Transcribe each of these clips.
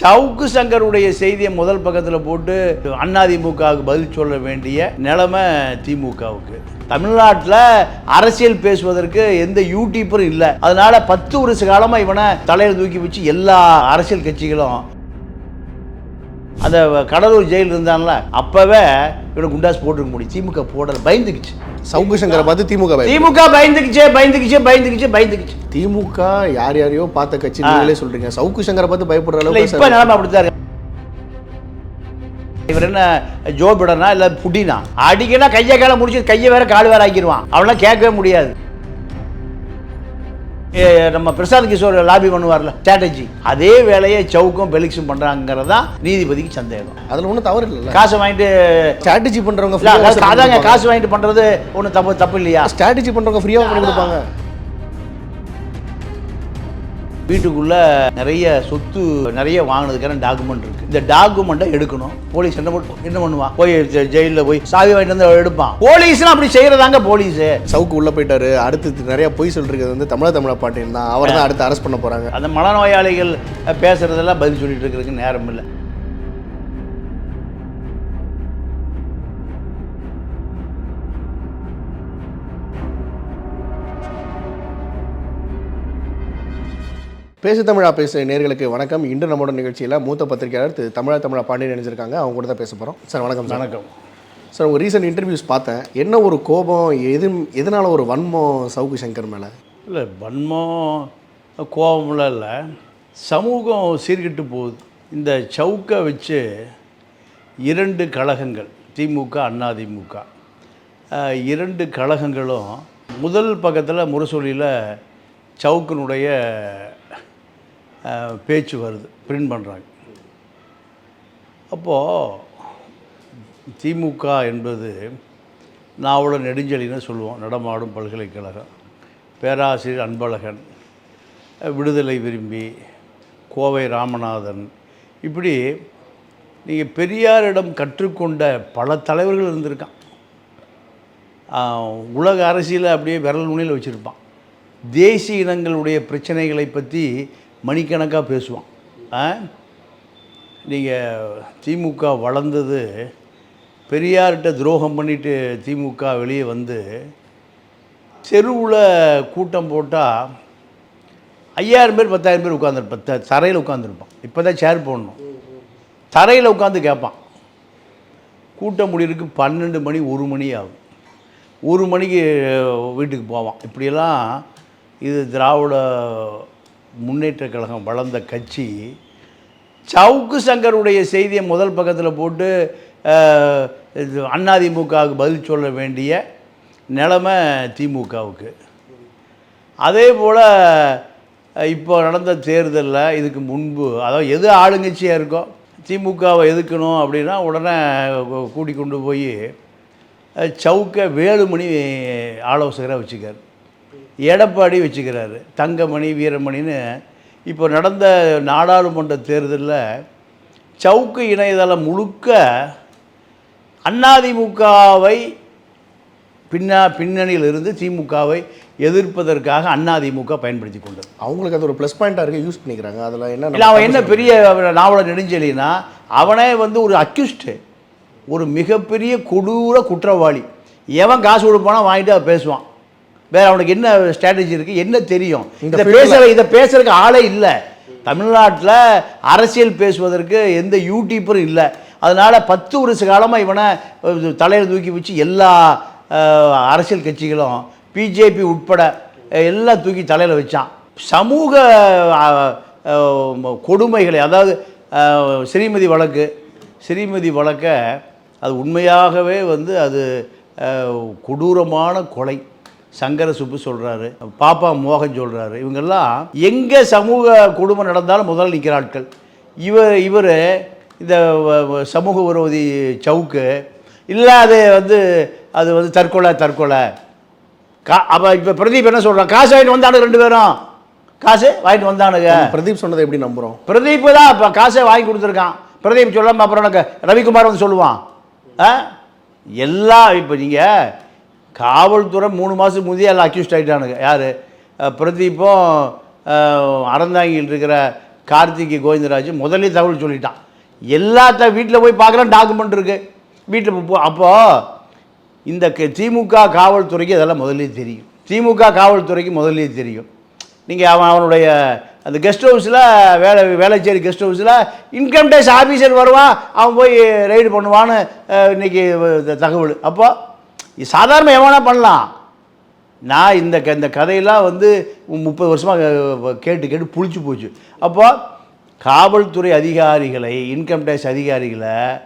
சவுக்கு சங்கருடைய செய்தியை முதல் பக்கத்தில் போட்டு அதிமுகவுக்கு பதில் சொல்ல வேண்டிய நிலைமை திமுகவுக்கு. தமிழ்நாட்டில் அரசியல் பேசுவதற்கு எந்த யூடியூப்பரும் இல்லை. அதனால பத்து வருஷ காலமாக இவனை தலையில் தூக்கி வச்சு எல்லா அரசியல் கட்சிகளும் அந்த கடலூர் ஜெயில் இருந்தான்ல அப்போவே இவனை குண்டாஸ் போட்டுருக்க முடியும். திமுக போடல பயந்துக்குச்சு. சவுக்கு சங்கரை பார்த்து திமுக. திமுக பயந்துக்குச்சே பயந்துக்குச்சே பயந்துக்குச்சே பயந்துக்குச்சு. திமுக யார் யாரையோ பார்த்த கட்சி நீங்களே சொல்றீங்க. சவுக்கு சங்கரை பார்த்து பயப்படுற அளவுக்கு இப்ப நிலைமை அப்படித்தான் இவர் என்ன ஜோ பிடனா இல்ல புட்டினா அடிக்கனா கையை காலை முடிச்சு கையை வேற கால் வேற ஆக்கிடுவான். அவனாம் கேட்கவே முடியாது. நம்ம பிரசாந்த் கிஷோர் லாபி பண்ணுவார்ல ஸ்ட்ராட்டஜி அதே வேலையை சவுக்கும் பெலிக்ஸும் பண்றாங்கிறது நீதிபதிக்கு சந்தேகம். அதுல ஒண்ணும் தவறு இல்லைல்ல. காசை வாங்கிட்டு ஸ்ட்ராட்டஜி பண்றவங்க இல்ல, அதாங்க காசு வாங்கிட்டு பண்றது ஒன்றும் தப்பு தப்பு இல்லையா? ஸ்ட்ராட்டஜி பண்றவங்க ஃப்ரீயா பண்ணி கொடுப்பாங்க. வீட்டுக்குள்ள நிறைய சொத்து நிறைய வாங்கினதுக்கான டாக்குமெண்ட் இருக்கு. இந்த டாக்குமெண்ட்டை எடுக்கணும். போலீஸ் என்ன என்ன பண்ணுவான் போய் ஜெயில்ல போய் சாவி வாங்கிட்டு வந்து எடுப்பான். போலீஸ்லாம் அப்படி செய்யறதாங்க போலீஸ். சவுக்கு உள்ள போயிட்டாரு. அடுத்து நிறைய பொய் சொல்றது வந்து தமிழ தமிழ பாட்டியன் தான். அவர் தான் அடுத்து அரெஸ்ட் பண்ண போறாங்க. அந்த மனநோயாளிகள் பேசுறதெல்லாம் பதில் சொல்லிட்டு இருக்கிறதுக்கு நேரம் இல்லை. பேசு தமிழா பேசு நேர்களுக்கு வணக்கம். இன்று நம்மளோட நிகழ்ச்சியில் மூத்த பத்திரிகையாளர் திரு தமிழா தமிழா பாண்டியன் நினைச்சிருக்காங்க அவங்க கூட தான் பேச போகிறோம் சார் வணக்கம் வணக்கம். சார் உங்கள் ரீசெண்ட் இன்டர்வியூஸ் பார்த்தேன். என்ன ஒரு கோபம் எது எதனால ஒரு வன்மம் சவுக்கு சங்கர் மேலே? இல்லை வன்மம் கோபம்லாம் இல்லை. சமூகம் சீர்கிட்டு போகுது. இந்த சவுக்கை வச்சு இரண்டு கழகங்கள் திமுக அதிமுக இரண்டு கழகங்களும் முதல் பக்கத்தில் முரசொலியில் சவுக்கினுடைய பேச்சு வருது பிரிண்ட் பண்ணுறாங்க அப்போது திமுக என்பது நாவலர் நெடுஞ்செழின்னு சொல்லுவோம் நடமாடும் பல்கலைக்கழகம் பேராசிரியர் அன்பழகன் விடுதலை விரும்பி கோவை ராமநாதன் இப்படி நீங்கள் பெரியாரிடம் கற்றுக்கொண்ட பல தலைவர்கள் இருந்திருக்கான். உலக அரசியலை அப்படியே விரல் நுனியில் வச்சுருப்பான். தேசிய இனங்களுடைய பிரச்சனைகளை பற்றி மணிக்கணக்காக பேசுவான். நீங்கள் திமுக வளர்ந்தது பெரியார்கிட்ட துரோகம் பண்ணிட்டு திமுக வெளியே வந்து தெருவில் கூட்டம் போட்டால் ஐயாயிரம் பேர் பத்தாயிரம் பேர் உட்காந்துருப்பேன் தரையில் உட்காந்துருப்பான் இப்போ தான் சேர் போடணும். தரையில் உட்காந்து கேட்பான். கூட்டம் முடியிறதுக்கு பன்னெண்டு மணி ஒரு மணி ஆகும். ஒரு மணிக்கு வீட்டுக்கு போவான். இப்படியெல்லாம் இது திராவிட முன்னேற்ற கழகம் வளர்ந்த கட்சி சவுக்கு சங்கருடைய செய்தியை முதல் பக்கத்தில் போட்டு இது அதிமுகவுக்கு பதில் சொல்ல வேண்டிய நிலமை திமுகவுக்கு. அதே போல் இப்போ நடந்த தேர்தலில் இதுக்கு முன்பு அதாவது எது ஆளுங்கட்சியாக இருக்கோ திமுகவை எதுக்கணும் அப்படின்னா உடனே கூட்டி கொண்டு போய் சவுக்கை வேலுமணி ஆலோசகராக வச்சுக்கார். எடப்பாடி வச்சுக்கிறாரு. தங்கமணி வீரமணின்னு. இப்போ நடந்த நாடாளுமன்ற தேர்தலில் சவுக்கு இணையதளம் முழுக்க அதிமுகவை பின்னா பின்னணியில் இருந்து திமுகவை எதிர்ப்பதற்காக அதிமுக பயன்படுத்தி கொண்டது. அவங்களுக்கு அது ஒரு ப்ளஸ் பாயிண்டாக இருக்கு யூஸ் பண்ணிக்கிறாங்க. அதில் என்ன இல்லை அவன் என்ன பெரிய நாவலர் நெடுஞ்செலினா அவனே வந்து ஒரு அக்யூஸ்டு ஒரு மிகப்பெரிய கொடூர குற்றவாளி. எவன் காசு கொடுப்பானோ வாங்கிட்டு அவன் பேசுவான். வேற அவனுக்கு என்ன ஸ்ட்ராட்டஜி இருக்குது என்ன தெரியும்? இந்த இதை பேசுகிற இதை பேசுறதுக்கு ஆளே இல்லை. தமிழ்நாட்டில் அரசியல் பேசுவதற்கு எந்த யூடியூப்பரும் இல்லை. அதனால பத்து வருஷ காலமாக இவனை தலையில் தூக்கி வச்சு எல்லா அரசியல் கட்சிகளும் பிஜேபி உட்பட எல்லாம் தூக்கி தலையில் வச்சான். சமூக கொடுமைகளை அதாவது ஸ்ரீமதி வழக்கு ஸ்ரீமதி வழக்கை அது உண்மையாகவே வந்து அது கொடூரமான கொலை. சங்கர சுப்பு சொல்கிறாரு பாப்பா மோகன் சொல்கிறாரு இவங்கெல்லாம் எங்கே சமூக கொடுமை நடந்தாலும் முதல்ல நிற்கிற ஆட்கள் இவர் இவர் இந்த சமூக விரோதி சவுக்கு இல்லை அது வந்து அது வந்து தற்கொலை தற்கொலை. கா அப்போ இப்போ பிரதீப் என்ன சொல்கிறான் காசு வாங்கிட்டு வந்தானுங்க ரெண்டு பேரும். காசு வாங்கிட்டு வந்தானுங்க. பிரதீப் சொன்னதை எப்படி நம்புகிறோம் பிரதீப் தான் இப்போ காசை வாங்கி கொடுத்துருக்கான். பிரதீப் சொல்லாம அப்புறம் எனக்கு ரவிக்குமார் வந்து சொல்லுவான். ஆ? எல்லாம் இப்போ நீங்கள் காவல்துறை மூணு மாதத்துக்கு முந்தைய எல்லாம் அக்யூஸ்ட் ஆகிட்டானுங்க யார்? பிரதீப்பும் அறந்தாங்கிட்டு இருக்கிற கார்த்திகை கோவிந்தராஜ் முதல்ல தகவல் சொல்லிட்டான். எல்லாத்த வீட்டில் போய் பார்க்குறேன் டாக்குமெண்ட் இருக்குது வீட்டில் போ அப்போது இந்த க- திமுக காவல்துறைக்கு இதெல்லாம் முதல்லே தெரியும். திமுக காவல்துறைக்கு முதல்லே தெரியும். நீங்கள் அவன் அவனுடைய அந்த கெஸ்ட் ஹவுஸில் வேலை வேலைச்சேரி கெஸ்ட் ஹவுஸில் இன்கம் டேக்ஸ் ஆஃபீஸர் வருவான் அவன் போய் ரெய்டு பண்ணுவான்னு இன்றைக்கி இன்னைக்கு தகவல். அப்போது சாதாரண எவனா பண்ணலாம்? நான் இந்த க- இந்த கதையெல்லாம் வந்து முப்பது வருஷமாக கேட்டு கேட்டு புளிச்சு போச்சு. அப்போ காவல்துறை அதிகாரிகளை இன்கம் டேக்ஸ் அதிகாரிகளை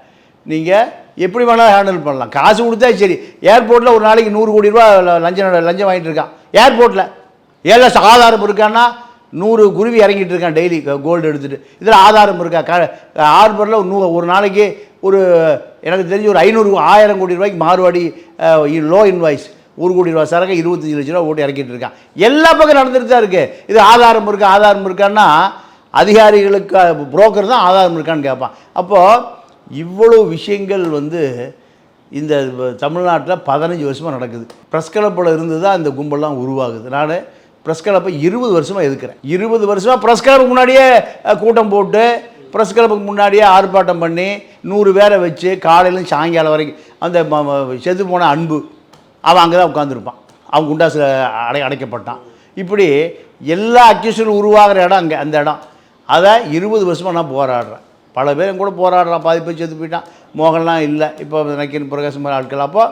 நீங்கள் எப்படி வேணாலும் ஹேண்டில் பண்ணலாம். காசு கொடுத்தா சரி. ஏர்போர்ட்டில் ஒரு நாளைக்கு நூறு கோடி ரூபா லஞ்சம் லஞ்சம் வாங்கிட்டு இருக்கான். ஏர்போர்ட்டில் ஏழை ஆதாரம் இருக்கான்னா நூறு குருவி இறங்கிட்டு இருக்கான் டெய்லி கோல்டு எடுத்துகிட்டு இதில் ஆதாரம் இருக்கா? க ஹார்பரில் நூ ஒரு நாளைக்கு ஒரு எனக்கு தெரிஞ்சு ஒரு ஐநூறு ஆயிரம் கோடி ரூபாய்க்கு மாறுவாடி லோ இன்வாய்ஸ் ஒரு கோடி ரூபா சரக்கு இருபத்தஞ்சி லட்ச ரூபா ஓட்டு இறக்கிட்டு இருக்கான். எல்லா பக்கம் நடந்துட்டு தான் இருக்குது இது ஆதாரம் இருக்கா ஆதாரம் இருக்கான்னா அதிகாரிகளுக்கு புரோக்கர் தான் ஆதாரம் இருக்கான்னு கேட்பான். அப்போது இவ்வளோ விஷயங்கள் வந்து இந்த தமிழ்நாட்டில் பதினஞ்சு வருஷமாக நடக்குது. ப்ரெஸ் கிளப்பில் இருந்து தான் இந்த கும்பல்லாம் உருவாகுது. நான் ப்ரெஸ் கிளப்பை இருபது வருஷமாக எதுக்குறேன்? இருபது வருஷமாக ப்ரெஸ் கிளப்புக்கு முன்னாடியே கூட்டம் போட்டு ப்ரெஸ் கிளப்புக்கு முன்னாடியே ஆர்ப்பாட்டம் பண்ணி நூறு பேரை வச்சு காலையிலும் சாயங்காலம் வரைக்கும் அந்த ம- செத்து போன அன்பு அவன் அங்கே தான் உட்காந்துருப்பான் அவன் குண்டாசில் அடை அடைக்கப்பட்டான். இப்படி எல்லா அக்யூஷனும் உருவாகிற இடம் அங்கே அந்த இடம். அதை இருபது வருஷமாக நான் போராடுறேன். பல பேரும் கூட போராடுறான் பாதி பேர் செத்து போயிட்டான். மோகன்லாம் இல்லை. இப்போ நக்கீன் பிரகாஷ் மாதிரி ஆட்கள். அப்போ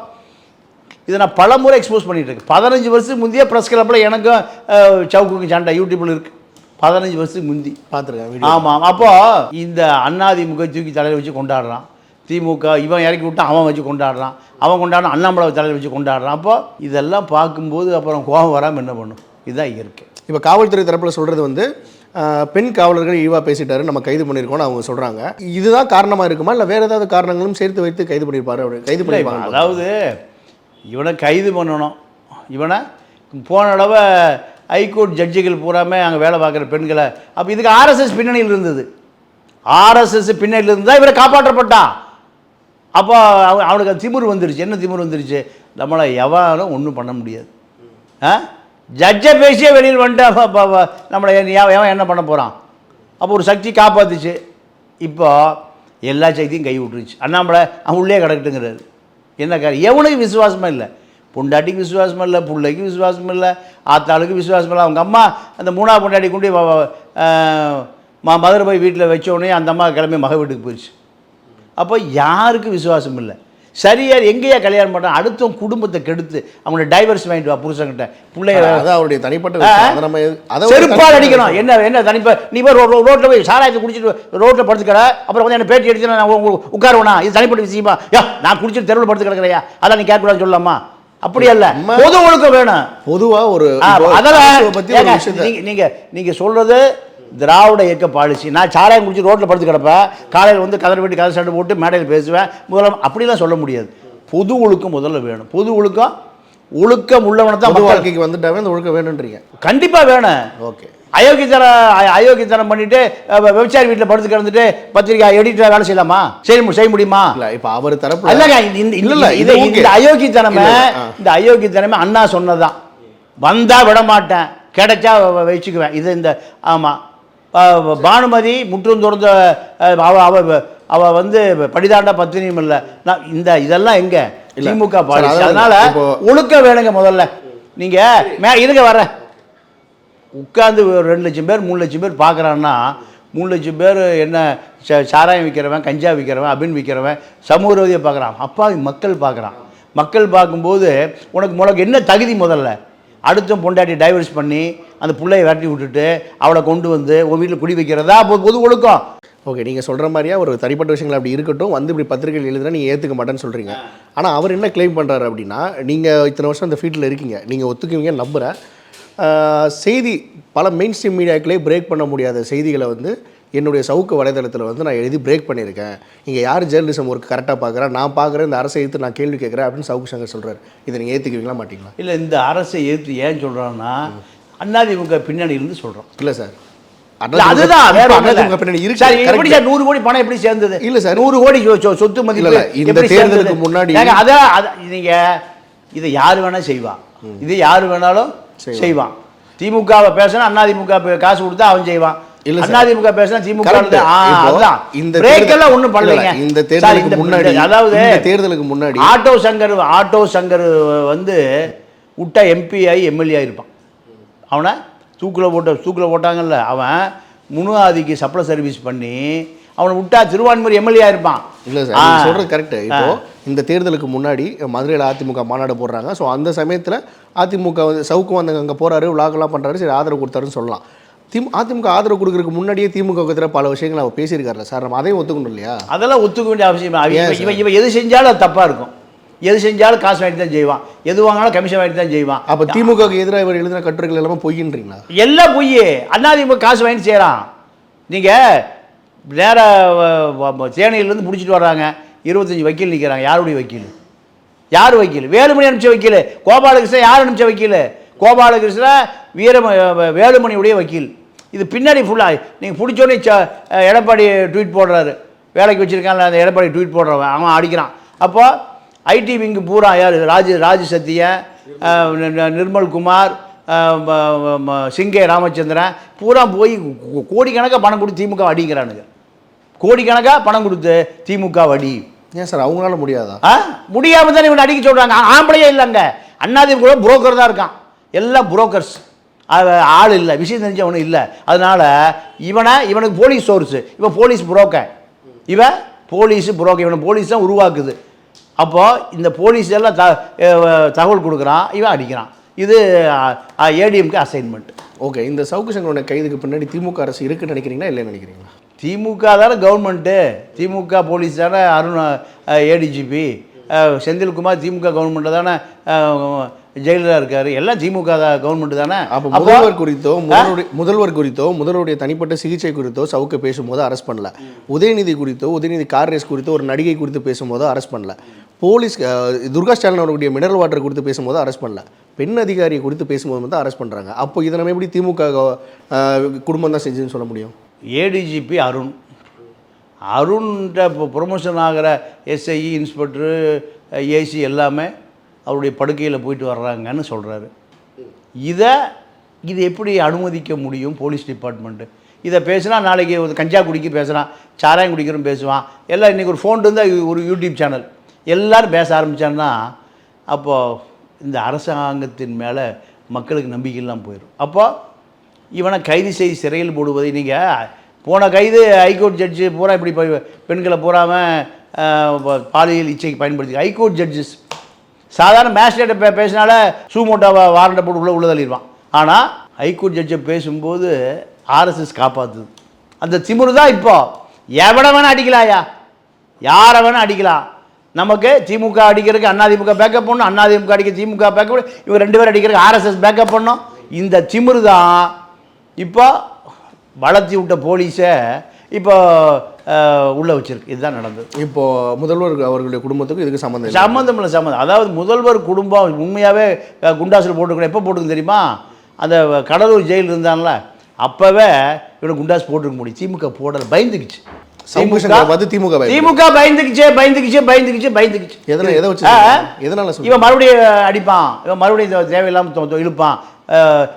இதை நான் பல முறை எக்ஸ்போஸ் பண்ணிட்டு இருக்கேன். பதினஞ்சு வருஷத்துக்கு முந்தைய ப்ரெஸ் கிளப்பில் எனக்கும் அஹ், சவுக்குக்கும் சண்டை யூடியூப்பில் இருக்குது பதினஞ்சு வருஷத்துக்கு முந்தி. பார்த்துருக்கேன் ஆமாம் அப்போ இந்த அண்ணாதிமுக தூக்கி தலையில் வச்சு கொண்டாடுறான். திமுக இவன் இறக்கி விட்டு அவன் வச்சு கொண்டாடுறான். அவன் கொண்டாடுறான் அண்ணாமலை தலையில் வச்சு கொண்டாடுறான். அப்போ இதெல்லாம் பார்க்கும்போது அப்புறம் கோபம் வராமல் என்ன பண்ணும்? இதுதான் இயற்கை. இப்போ காவல்துறை தரப்பில் சொல்கிறது வந்து பெண் காவலர்கள் இழிவாக பேசிட்டாரு நம்ம கைது பண்ணியிருக்கோம்னு அவங்க சொல்கிறாங்க இதுதான் காரணமாக இருக்குமா? இல்லை வேறு ஏதாவது காரணங்களும் சேர்த்து வைத்து கைது பண்ணியிருப்பாரு அப்படி கைது பண்ணியிருப்பாங்க அதாவது இவனை கைது பண்ணணும். இவனை போன தடவை ஹைகோர்ட் ஜட்ஜிகள் பூராமே அங்கே வேலை பார்க்குற பெண்களை அப்போ இதுக்கு ஆர்எஸ்எஸ் பின்னணியில் இருந்தது. ஆர்எஸ்எஸ் பின்னணியில் இருந்தால் இவரை காப்பாற்றப்பட்டான். அப்போ அவன் அவனுக்கு அது திமிரு வந்துருச்சு. என்ன திமிரு வந்துருச்சு? நம்மளை எவனும் ஒன்றும் பண்ண முடியாது. ஆ? ஜட்ஜை பேசியே வெளியில் வந்துட்டு நம்மளை எவன் என்ன பண்ண போகிறான் அப்போ ஒரு சக்தி காப்பாற்றுச்சு இப்போ எல்லா சக்தியும் கை விட்டுருச்சு அண்ணாமலை அவன் உள்ளே கிடக்கட்டுங்கிறாரு. என்ன காரியம் எவனுக்கு விசுவாசமாக இல்லை. பொண்டாட்டிக்கு விசுவாசம் இல்லை பிள்ளைக்கு விசுவாசம் இல்லை ஆத்தாளுக்கு விசுவாசம் இல்லை. அவங்க அம்மா அந்த மூணாவது பொண்டாட்டி கொண்டு ம மதுரை போய் வீட்டில் வச்ச உடனே அந்த அம்மா கிளம்பி மக வீட்டுக்கு போயிடுச்சு. அப்போ யாருக்கும் விசுவாசம் இல்லை? சரியா எங்கேயா கல்யாணம் பண்ணுறான் அடுத்தவன் குடும்பத்தை கெடுத்து அவங்கள டைவர்ஸ் வாங்கிட்டு வா புருஷன்கிட்ட. பிள்ளைய அது அவருடைய தனிப்பட்ட செருப்பால் அடிக்கணும். என்ன என்ன தனிப்பா நீ போய் ரோ- ரோ- ரோட்ல போய் சாராயத்தை குடிச்சிட்டு ரோட்ல படுத்துக்கட. அப்புறம் வந்து என்ன பேட்டி அடிச்சு நான் உ- உ- உட்காருவேனா? இது தனிப்பட்ட விஷயமா? யா நான் குடிச்சிட்டு தெருவில் படுத்து கிடக்குறையா? அதான் நீ கேட்கக்கூடாது சொல்லலாமா? அப்படி அல்ல. பொது ஒழுக்கம் வேணும். பொதுவா ஒரு அதெல்லாம் நீங்க நீங்க சொல்றது திராவிட இயக்க பாலிசி நான் சாராயம் குடிச்சு ரோட்டில் படுத்து கிடப்பேன். காலையில் வந்து கதர் வெட்டி கதை சட்டை போட்டு மேடையில் பேசுவேன். முதல்ல அப்படிலாம் சொல்ல முடியாது. பொது ஒழுக்கம் முதல்ல வேணும். பொது ஒழுக்கம் ஒழுக்கம் உள்ளவனை தான் வாழ்க்கைக்கு வந்துட்டாவே இந்த ஒழுக்கம் வேணுன்றீங்க. கண்டிப்பா வேணும். ஓகே. அயோக்கியத்தனம் அயோக்கியத்தனம் பண்ணிட்டு விபச்சாரி வீட்டில் படுத்து கிடந்துட்டு பத்திரிக்கை எடிட்டர் வேலை செய்யலாமா? செய்ய செய்ய முடியுமா? இல்ல இப்ப அவர் தரப்புல அல்லங்க இந்த- இல்ல, இது. இந்த அயோக்கியத்தனமே. இந்த அயோக்கியத்தனமே அண்ணா சொன்னதுதான். வந்தா விட மாட்டேன் கிடைச்சா வச்சுக்குவேன். இது இந்த ஆமா. அஹ், பானுமதி முற்றும் துறந்த அவ அவ அவ வந்து படிதாண்டா பத்தினியும் இல்லை. நான் இந்த இதெல்லாம் எங்க. திமுக பாலிசி. அதனால ஒழுக்க வேணுங்க முதல்ல. நீங்க மே இருங்க வரேன். உட்காந்து ஒரு ரெண்டு லட்சம் பேர் மூணு லட்சம் பேர் பார்க்குறான்னா மூணு லட்சம் பேர் என்ன ச- சாராயம் விற்கிறவன் கஞ்சா விற்கிறவன் அபின் விற்கிறவன் சமூக விரோதியை பார்க்குறான். அப்பா மக்கள் பார்க்குறான். மக்கள் பார்க்கும்போது உனக்கு உனக்கு என்ன தகுதி முதல்ல? அடுத்த பொண்டாட்டி டைவர்ஸ் பண்ணி அந்த பிள்ளைய விரட்டி விட்டுட்டு அவளை கொண்டு வந்து உன் வீட்டில் குடி வைக்கிறதா? அப்போ பொது ஒழுக்கம். ஓகே நீங்கள் சொல்கிற மாதிரியா ஒரு தனிப்பட்ட விஷயங்கள் அப்படி இருக்கட்டும் வந்து இப்படி பத்திரிகைகள் எழுதுனா நீங்கள் ஏற்றுக்க மாட்டேன்னு சொல்கிறீங்க ஆனால் அவர் என்ன க்ளைம் பண்ணுறாரு அப்படின்னா நீங்கள் இத்தனை வருஷம் அந்த ஃபீல்டில் இருக்கீங்க. நீங்கள் ஒத்துக்குவீங்க நம்புகிறேன் செய்தி பல மெயின் ஸ்ட்ரீம் மீடியாக்களே பிரேக் பண்ண முடியாத செய்திகளை வந்து என்னுடைய சவுக்கு வலைதளத்தில் வந்து நான் எழுதி பிரேக் பண்ணியிருக்கேன். இங்கே யார் ஜேர்னலிசம் ஒர்க் கரெக்டாக பார்க்குறேன் நான் பார்க்குறேன் இந்த அரசை எடுத்து நான் கேள்வி கேட்குறேன் அப்படின்னு சவுக்கு சங்கர் சொல்றாரு. இதை நீங்கள் ஏற்றுக்குவீங்களா மாட்டீங்களா? இல்லை இந்த அரசை ஏற்று ஏன் சொல்கிறான்னா அண்ணாதிமுக பின்னணியிலிருந்து சொல்கிறோம் இல்லை சார். அதிமுக நூறு கோடி பணம் எப்படி சேர்ந்தது? இல்ல சார். நூறு கோடி சொத்து மதிப்பு இந்த தேர்தலுக்கு? முன்னாடி- அதான் அத- நீங்க இதை யாரு வேணா செய்வான் இது யாரு வேணாலும் செய்வான். திமுகவை பேசினா அண்ணா திமுக காசு கொடுத்தா அவன் செய்வான். அதிமுக பேசினா திமுக இந்த பிரேக் தேர்தல்- எல்லாம் ஒண்ணும் பண்ணலைங்க. இந்த தேர்தலுக்கு முன்னாடி அதாவது தேர்தலுக்கு முன்னாடி ஆட்டோ சங்கர் ஆட்டோ சங்கர் வந்து விட்டா எம்பி ஆகி எம்எல்ஏ ஆயிருப்பான் அவனை தூக்கில் போட்ட தூக்கில் போட்டாங்கல்ல. அவன் முனுஆதிக்கு சப்ளை சர்வீஸ் பண்ணி அவனை விட்டா திருவான்மூர் எம்எல்ஏ ஆயிருப்பான் இல்ல சார் சொல்றது கரெக்ட் இப்போ இந்த தேர்தலுக்கு முன்னாடி மதுரையில் அதிமுக மாநாடு போடுறாங்க. ஸோ அந்த சமயத்துல அதிமுக வந்து சவுக்கு வந்து அங்கே போறாரு விளாகலாம் பண்றாரு சரி ஆதரவு கொடுத்தாருன்னு சொல்லலாம். திமு அதிமுக ஆதரவு கொடுக்கறதுக்கு முன்னாடியே திமுக எதிராக பல விஷயங்கள் அவர் பேசியிருக்காருல்ல சார். நம்ம அதையும் ஒத்துக்கணும் இல்லையா? அதெல்லாம் ஒத்துக்க வேண்டிய அவசியம் இவன் இவன் எது செஞ்சாலும் அது தப்பாக இருக்கும். எது செஞ்சாலும் காசு வாங்கிட்டு தான் செய்வான். எது வாங்கினாலும் கமிஷன் வாங்கிட்டு தான் செய்வான். அப்ப திமுகவுக்கு எதிராக இவர் எழுதின கட்டுரைகள் எல்லாமே பொய்யின்றீங்களா? எல்லாம் பொய் அண்ணாதிமுக காசு வாங்கிட்டு செய்கிறான் நீங்கள் நேராக சேனையிலேருந்து பிடிச்சிட்டு வர்றாங்க. இருபத்தஞ்சி வக்கீல் நிற்கிறாங்க யாருடைய வக்கீல்? யார் வக்கீல்? வேலுமணி அனுப்பிச்ச வக்கீல். கோபாலகிருஷ்ணன் யார் அனுப்பிச்ச வக்கீல்? கோபாலகிருஷ்ணன் வீரம வேலுமணியுடைய வக்கீல். இது பின்னாடி ஃபுல்லாக நீங்கள் பிடிச்சோன்னே ச எடப்பாடி ட்வீட் போடுறாரு. வேலைக்கு வச்சுருக்கான்ல அந்த எடப்பாடி ட்வீட் போடுறவன். அவன் அடிக்கிறான். அப்போது ஐடி விங்கு பூரா யார்? ராஜு ராஜு சத்தியன் நிர்மல்குமார் சிங்கே நிர்மல் குமார் சிங்கை ராமச்சந்திரன். பூரா போய் கோடிக்கணக்காக பணம் கொடுத்து திமுக அடிக்கிறானுங்க. கோடிக்கணக்காக பணம் கொடுத்து திமுக அடி ஏன் சார் அவங்களால முடியாதா? ஆ? முடியாம தானே இவனை அடிக்க சொல்றாங்க. ஆ- ஆம்பளையே இல்லைங்க. அண்ணாதிமுக கூட புரோக்கர் தான் இருக்கான். எல்லாம் புரோக்கர்ஸ் ஆள் இல்லை. விஷயம் தெரிஞ்சவனு இல்லை. அதனால இவனை இவனுக்கு போலீஸ் சோர்ஸு இவன் போலீஸ் புரோக்கர் இவன் போலீஸ் புரோக்கர் இவனை போலீஸ் தான் உருவாக்குது. அப்போ இந்த போலீஸ் எல்லாம் த தகவல் கொடுக்குறான். இவன் அடிக்கிறான். இது ஏடிஎம்க்கு அசைன்மெண்ட் ஓகே இந்த சவுக்கு சங்கரோட கைதுக்கு பின்னாடி திமுக அரசு இருக்குன்னு நினைக்கிறீங்களா இல்லைன்னு நினைக்கிறீங்களா? திமுக தானே கவர்மெண்ட்டு திமுக போலீஸ் தானே அருண் ஏடிஜிபி செந்தில்குமார் திமுக கவர்மெண்ட்டில் தானே ஜெயிலராக இருக்கார்? எல்லாம் திமுக கவர்மெண்ட் தானே. அப்போ முதல்வர் குறித்தோ முதல்வர் குறித்தோ முதல்வருடைய தனிப்பட்ட சிகிச்சை குறித்தோ சவுக்க பேசும்போது அரெஸ்ட் பண்ணல. உதயநிதி குறித்தோ உதயநிதி கார் ரேஸ் குறித்தோ ஒரு நடிகை குறித்து பேசும்போதோ அரெஸ்ட் பண்ணல. போலீஸ் துர்கா ஸ்டாலின் அவர்களுடைய மினரல் வாட்டர் குறித்து பேசும்போது அரெஸ்ட் பண்ணல. பெண் அதிகாரி குறித்து பேசும்போது மட்டும் அரெஸ்ட் பண்ணுறாங்க அப்போ இதை நம்ம எப்படி திமுக குடும்பம் தான் செஞ்சுன்னு சொல்ல முடியும்? ஏடிஜிபி அருண். அருண்கிட்ட இப்போ ப்ரொமோஷன் ஆகிற எஸ்ஐ இன்ஸ்பெக்டரு ஏசி எல்லாமே அவருடைய படுக்கையில் போயிட்டு வர்றாங்கன்னு சொல்கிறாரு இதை இது எப்படி அனுமதிக்க முடியும் போலீஸ் டிபார்ட்மெண்ட்டு இதை பேசினா நாளைக்கு ஒரு கஞ்சா குடிக்க பேசுகிறான் சாராயம் குடிக்கிறோம் பேசுவான். எல்லாம் இன்றைக்கி ஒரு ஃபோன் இருந்தால் ஒரு யூடியூப் சேனல் எல்லோரும் பேச ஆரம்பித்தான்னா அப்போது இந்த அரசாங்கத்தின் மேலே மக்களுக்கு நம்பிக்கையெல்லாம் போயிடும் அப்போது இவனை கைது செய்து சிறையில் போடுவதை நீங்கள் போன கைது ஹைகோர்ட் ஜட்ஜு பூரா இப்படி பெண்களை பூராமல் பாலியல் இச்சைக்கு பயன்படுத்தி ஹைகோர்ட் ஜட்ஜஸ் சாதாரண மேஜிஸ்ட்ரேட்டை பே பேசினால சூமோட்டாவை வாரண்டை போட்டு உள்ள உள்ள தள்ளிடுவான். ஆனால் ஹைகோர்ட் ஜட்ஜை பேசும்போது ஆர்எஸ்எஸ் காப்பாற்றுது அந்த திமிரு தான் இப்போ. எவனை வேணால் அடிக்கலாயா யாரை வேணால் அடிக்கலாம். நமக்கு திமுக அடிக்கிறதுக்கு அதிமுக பேக்கப் பண்ணணும் அதிமுக அடிக்க திமுக பேக்கப் இவங்க ரெண்டு பேரும் அடிக்கிறதுக்கு ஆர்எஸ்எஸ் பேக்கப் பண்ணணும். இந்த திமிரு தான் இப்போ வளர்த்தி விட்ட போலீஸை இப்போ உள்ள வச்சிருக்கு. இதுதான் நடந்தது. இப்போ முதல்வர் அவர்களுடைய குடும்பத்துக்கும் இதுக்கு சம்மந்தம் சம்மந்தம் இல்லை சம்மந்தம். அதாவது முதல்வர் குடும்பம் உண்மையாகவே குண்டாசில் போட்டுருக்கணும். எப்போ போட்டுருக்கு தெரியுமா? அந்த கடலூர் ஜெயில் இருந்தான்ல. அப்போவே இவனுக்கு குண்டாஸ் போட்டுருக்க முடியும். திமுக போடலை. பயந்துக்குச்சு. திமுக. திமுக பயந்துக்குச்சே. பயந்துக்குச்சே பயந்துக்குச்சு பயந்துக்குச்சு எதனால எதை வச்சு எதனால? இவன் மறுபடியும் அடிப்பான். இவன் மறுபடியும் தேவையில்லாமல் இழுப்பான்.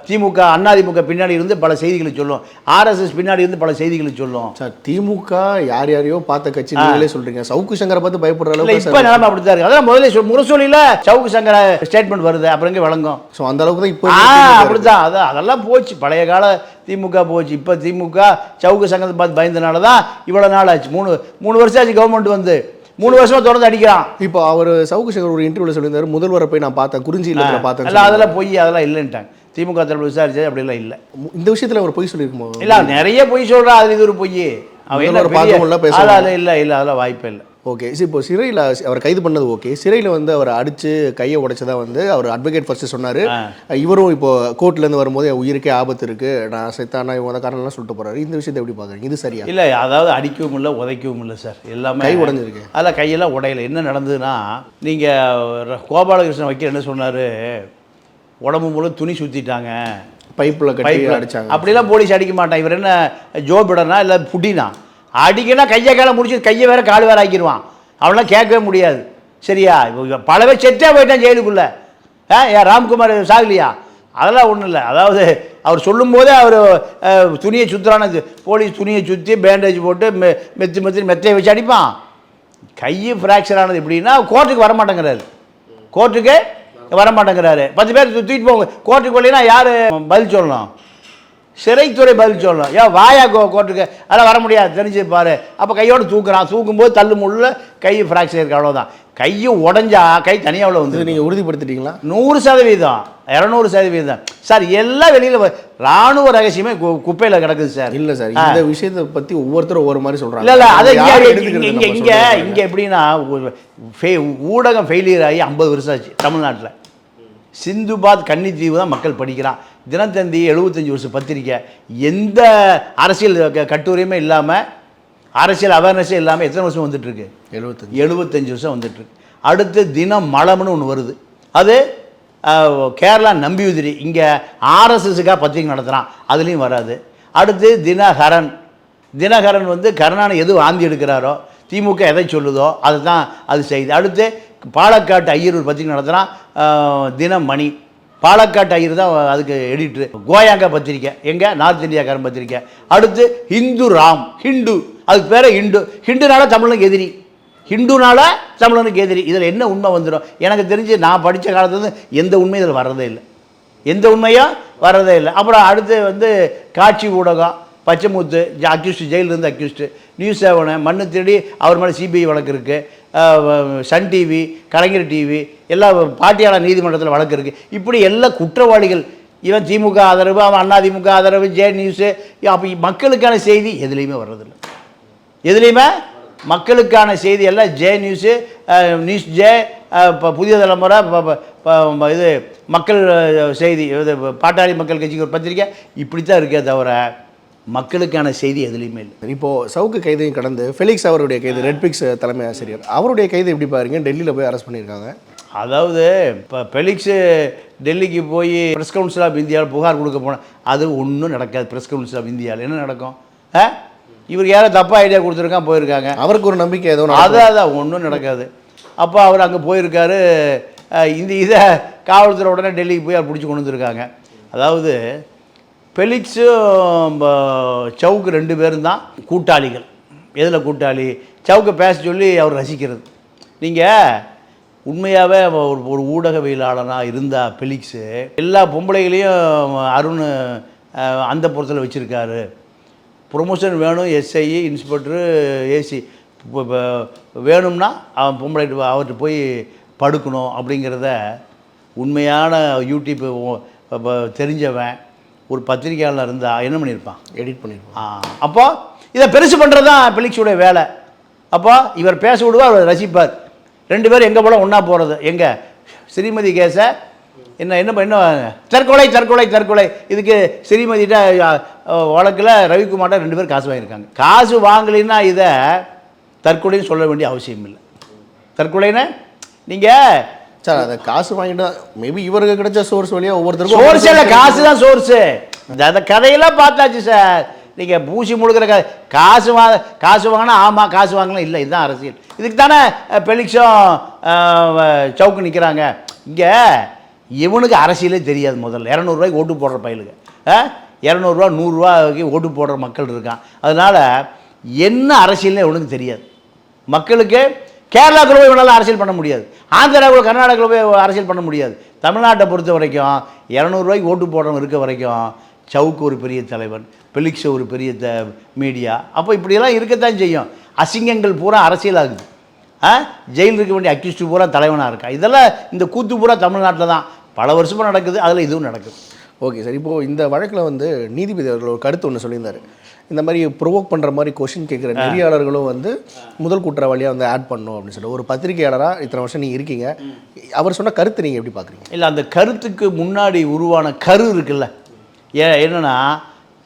திமுக அதிமுக பின்னாடி இருந்து பல செய்திகளை சொல்லும். ஆர்எஸ்எஸ் பின்னாடி இருந்து பல செய்திகளை சொல்லும். சார் திமுக யார் யாரையோ பார்த்த கட்சி நீங்களே சொல்றீங்க. சவுக்கு சங்கரை பார்த்து பயப்படுற அளவுக்கு இப்ப நிலைமை அப்படித்தான் இருக்கு? அதான் முதல்ல சொல் முரசொலியில சவுக்கு சங்கர ஸ்டேட்மெண்ட் வருது அப்புறம் எங்க விளங்கும் ஸோ அந்த அளவுக்கு தான் இப்போ இருக்கு. அப்படித்தான். அதான் அதெல்லாம் போச்சு. பழைய கால திமுக போச்சு. இப்போ திமுக சவுக்கு சங்கத்தை பார்த்து பயந்தனால தான் இவ்வளோ நாள் ஆச்சு. மூணு மூணு வருஷம் ஆச்சு கவர்மெண்ட் வந்து. மூணு வருஷமா தொடர்ந்து அடிக்கிறான். இப்போ அவர் சவுக்கு சங்கர் ஒரு இன்டர்வியூல சொல்லியிருந்தாரு முதல்வரை போய் நான் பார்த்தேன் குறிஞ்சி இல்லத்தில் பார்த்தேன் அதெல்லாம் பொய் அதெல்லாம் இல்லைன்ட்டாங்க. திமுக தரப்பு விசாரிச்சு அப்படிலாம் இல்லை. இந்த விஷயத்துல அவர் பொய் சொல்லியிருக்குமோ? இல்ல நிறைய பொய் சொல்றான் அதுல இது ஒரு பொய். அவன் பேசவும் அதெல்லாம் இல்லை இல்லை அதெல்லாம் வாய்ப்பே இல்லை. ஓகே. சரி இப்போ சிறையில் அவர் கைது பண்ணது ஓகே. சிறையில் வந்து அவர் அடிச்சு கையை உடைச்சதா வந்து அவர் அட்வொகேட் ஃபர்ஸ்ட் சொன்னாரு. இவரும் இப்போ கோர்ட்ல இருந்து வரும்போது உயிருக்கே ஆபத்து இருக்கு. நான் செத்தானா இவங்க காரணம்லாம் சொல்லிட்டு போறாரு. இந்த விஷயத்தை எப்படி பாக்குறீங்க இது சரியா? இல்லை அதாவது அடிக்கவும் இல்லை உதைக்கவும் இல்லை சார் எல்லாமே கை உடைஞ்சிருக்கு. அதில் கையெல்லாம் உடையல. என்ன நடந்ததுன்னா நீங்கள் கோபாலகிருஷ்ணன் வைக்க என்ன சொன்னார்? உடம்பு முழு துணி சுற்றிட்டாங்க பைப்பில் கட்டி பைப்பில். அடிச்சாங்க. அப்படிலாம் போலீஸ் அடிக்க மாட்டான் இவர் என்ன ஜோ பிடனா இல்லை புட்டினா அடிக்கனா கையை காலை முடிச்சு கையை வேற கால் வேற ஆக்கிடுவான். அவனெல்லாம் கேட்கவே முடியாது. சரியா? பலவே செத்தே போயிட்டான் ஜெயிலுக்குள்ளே. ஆ ஏன் ராம்குமார் சாகலியா? அதெல்லாம் ஒன்றும் இல்லை. அதாவது அவர் சொல்லும்போதே அவர் துணியை சுற்றுறான போலீஸ் துணியை சுற்றி பேண்டேஜ் போட்டு மெ மெத்து மெத்து மெத்தையை வச்சு அடிப்பான். கை ஃப்ராக்சர் ஆனது எப்படின்னா கோர்ட்டுக்கு வரமாட்டேங்கிறாரு. கோர்ட்டுக்கு வரமாட்டேங்கிறாரு. பத்து பேர் தூக்கிட்டு போங்க. கோர்ட்டுக்கு போகலைன்னா யார் பதில் சொல்லணும்? சிறைத்துறை பதில் சொல்லணும். ஏன் வாயா கோ கோர்ட்டுக்கு அதெல்லாம் வர முடியாது. தெரிஞ்சு பாரு. அப்போ கையோடு தூக்குறான். தூக்கும்போது தள்ளு முள்ள கை ஃப்ராக்சர் இருக்கு அவ்வளோதான் கையும் உடஞ்சா கை தனியாக இது வந்து நீங்கள் உறுதிப்படுத்திட்டீங்களா? நூறு சதவீதம். இரநூறு சதவீதம். சார் எல்லாம் வெளியில் இராணுவ ரகசியமே குப்பையில் கிடக்குது சார். இல்ல சார். இந்த விஷயத்தை பத்தி ஒவ்வொருத்தரும் ஒவ்வொரு மாதிரி சொல்றாங்க. இல்ல இல்ல. அது இங்க இங்க இங்க எப்படின்னா ஊடகம் ஃபெயிலியர் ஆகி ஐம்பது வருஷம் ஆச்சு தமிழ்நாட்டில். சிந்துபாத் கன்னித்தீவு தான் மக்கள் படிக்கிறான். தினத்தந்தி எழுபத்தஞ்சு வருஷம் பத்திரிக்கை. எந்த அரசியல் கட்டுரையுமே இல்லாமல் அரசியல் அவேர்னஸே இல்லாமல் எத்தனை வருஷம் வந்துட்டு இருக்கு எழுபத்தஞ்சு. எழுபத்தஞ்சு வருஷம் வந்துட்டு இருக்கு அடுத்து தினம் மலம்னு ஒன்று வருது. அது கேரளா நம்பியுதிரி இங்கே ஆர்எஸ்எஸ்க்காக பத்திரிக்கை நடத்துகிறான் அதுலேயும் வராது. அடுத்து தினகரன். தினகரன் வந்து கருணாநிதி எது வாந்தி எடுக்கிறாரோ திமுக எதை சொல்லுதோ அதுதான் அது செய்யுது அடுத்து பாலக்காட்டு ஐயர் ஒரு பத்திரிக்கை நடத்துகிறான் தினமணி. பாலக்காட்டு ஐயர் தான் அதுக்கு எடிட்ரு கோயாங்கா பத்திரிக்கை. எங்கே? நார்த் இந்தியாக்காரன் பத்திரிக்கை. அடுத்து ஹிந்து ராம் ஹிண்டு. அதுக்கு பேர் ஹிண்டு. ஹிண்டுனால தமிழனுக்கு எதிரி. ஹிண்டுனால தமிழனுக்கு எதிரி. இதில் என்ன உண்மை வந்துடும் எனக்கு தெரிஞ்சு நான் படித்த காலத்துலேருந்து எந்த உண்மையும் இதில் வர்றதே இல்லை. எந்த உண்மையும் வர்றதே இல்லை. அப்புறம் அடுத்து வந்து காட்சி ஊடகம். பச்சைமுத்து அக்யூஸ்ட் ஜெயிலிருந்து அக்யூஸ்டு நியூஸ் செவனு மண்ணு தேடி அவர் மேலே சிபிஐ வழக்கு இருக்குது சன் டிவி கலைஞர் டிவி எல்லா பாட்டியாளர் நீதிமன்றத்தில் வழக்கு இருக்குது இப்படி எல்லா குற்றவாளிகள் இவன் திமுக ஆதரவு அவன் அண்ணா திமுக ஆதரவு ஜே நியூஸு அப்போ மக்களுக்கான செய்தி எதுலேயுமே வர்றதில்லை. எதுலேயுமே? மக்களுக்கான செய்தி எல்லாம் ஜே நியூஸு நியூஸ் ஜே இப்போ புதிய தலைமுறை இது மக்கள் செய்தி இது பாட்டாளி மக்கள் கட்சிக்கு ஒரு பத்திரிக்கை. இப்படி தான் இருக்கே தவிர மக்களுக்கான செய்தி எதுலேயுமே இல்லை. இப்போ சவுக்கு கைதையும் கடந்து ஃபெலிக்ஸ் அவருடைய கைது ரெட்பிக்ஸ் தலைமை ஆசிரியர் அவருடைய கைது எப்படி பாருங்க? டெல்லியில் போய் அரெஸ்ட் பண்ணியிருக்காங்க. அதாவது இப்போ பெலிக்ஸு டெல்லிக்கு போய் ப்ரெஸ் கவுன்சில் ஆஃப் இந்தியாவில் புகார் கொடுக்க போனேன் அது ஒன்றும் நடக்காது. ப்ரெஸ் கவுன்சில் ஆஃப் இந்தியாவில் என்ன நடக்கும்? ஆ? இவருக்கு யாரோ தப்பாக ஐடியா கொடுத்துருக்கான் போயிருக்காங்க. அவருக்கு ஒரு நம்பிக்கை நடக்கும். அதான் அதான் ஒன்றும் நடக்காது. அப்போ அவர் அங்கே போயிருக்காரு. இந்த இதை காவல்துறை உடனே டெல்லிக்கு போய் அவர் பிடிச்சி கொண்டு வந்திருக்காங்க. அதாவது பெலிக்ஸும் சவுக்கு ரெண்டு பேரும் தான் கூட்டாளிகள். எதில் கூட்டாளி? சவுக்கை பேச சொல்லி அவர் ரசிக்கிறது. நீங்கள் உண்மையாகவே ஒரு ஒரு ஊடகவியலாளனாக இருந்தா பெலிக்ஸு எல்லா பொம்பளைகளையும் அருண் அந்த புறத்தில் வச்சுருக்காரு. ப்ரொமோஷன் வேணும் எஸ்ஐ இன்ஸ்பெக்டரு ஏசி வேணும்னா அவன் பொம்பளை அவர்கிட்ட போய் படுக்கணும் அப்படிங்கிறத உண்மையான யூடியூப் தெரிஞ்சவன். ஒரு பத்திரிக்கையாளர் இருந்தால் என்ன பண்ணியிருப்பான்? எடிட் பண்ணியிருக்கோம் ஆ அப்போ இதை பெருசு பண்ணுறது தான் பெலிக்ஸுடைய வேலை. அப்போ இவர் பேச விடுவார் அவர் ரசிப்பார். ரெண்டு பேரும் எங்கே போல ஒன்றா போகிறது எங்கே? ஸ்ரீமதி கேஸை என்ன என்ன பண்ண தற்கொலை தற்கொலை தற்கொலை. இதுக்கு ஸ்ரீமதிட்ட வழக்கில் ரவிக்குமார்ட்ட ரெண்டு பேரும் காசு வாங்கியிருக்காங்க. காசு வாங்கலைன்னா இதை தற்கொலைன்னு சொல்ல வேண்டிய அவசியம் இல்லை தற்கொலைன்னு நீங்கள் சார் அதை காசு வாங்கிட்டு மேபி இவருக்கு கிடைச்ச சோர்ஸ் வழியா ஒவ்வொருத்தருக்கும் சோர்ஸ் இல்லை காசு தான் சோர்ஸு இந்த அந்த கதையெல்லாம் பார்த்தாச்சு சார். நீங்கள் பூசி முழுக்கிற கதை. காசு வா காசு வாங்கினா ஆமாம் காசு வாங்கலாம். இல்லை இதுதான் அரசியல். இதுக்கு தானே பெலிக்ஸும் வ- சவுக்கு நிற்கிறாங்க இங்கே இவனுக்கு அரசியலே தெரியாது முதல்ல. இரநூறுவாய்க்கு ஓட்டு போடுற பயலுக்கு. இரநூறுவா நூறுரூவாய்க்கு ஓட்டு போடுற மக்கள் இருக்கான். அதனால் என்ன அரசியல்னு இவனுக்கு தெரியாது. மக்களுக்கு கேரளாக்குள்ள போய் வேணாலும் அரசியல் பண்ண முடியாது. ஆந்திராவில் கர்நாடகாவில் போய் அரசியல் பண்ண முடியாது. தமிழ்நாட்டை பொறுத்த வரைக்கும் இரநூறுவாய்க்கு ஓட்டு போடுறவங்க இருக்க வரைக்கும் சவுக்கு ஒரு பெரிய தலைவன் பெலிக்ஸ் ஒரு பெரிய த மீடியா. அப்போ இப்படியெல்லாம் இருக்கத்தான் செய்யும். அசிங்கங்கள் பூரா அரசியலாகுது. ஆ? ஜெயில் இருக்க வேண்டிய அக்யூஸ்டு பூரா தலைவனாக இருக்கான் இதெல்லாம் இந்த கூத்து பூரா தமிழ்நாட்டில் தான். பல வருஷமாக நடக்குது. அதில் இதுவும் நடக்குது. Okay sir. இப்போது இந்த வழக்கில் வந்து நீதிபதி அவர்கள் ஒரு கருத்து ஒன்று சொல்லியிருந்தார். இந்த மாதிரி ப்ரொவோக் பண்ணுற மாதிரி கொஷின் கேட்குற நெறியாளர்களும் வந்து முதல் குற்றவாளியாக வந்து ஆட் பண்ணணும் அப்படின்னு சொல்லி. ஒரு பத்திரிகையாளராக இத்தனை வருஷம் நீங்கள் இருக்கீங்க. அவர் சொன்ன கருத்து நீங்கள் எப்படி பார்க்குறீங்க இல்லை அந்த கருத்துக்கு முன்னாடி உருவான கரு இருக்குல்ல. ஏ என்னன்னா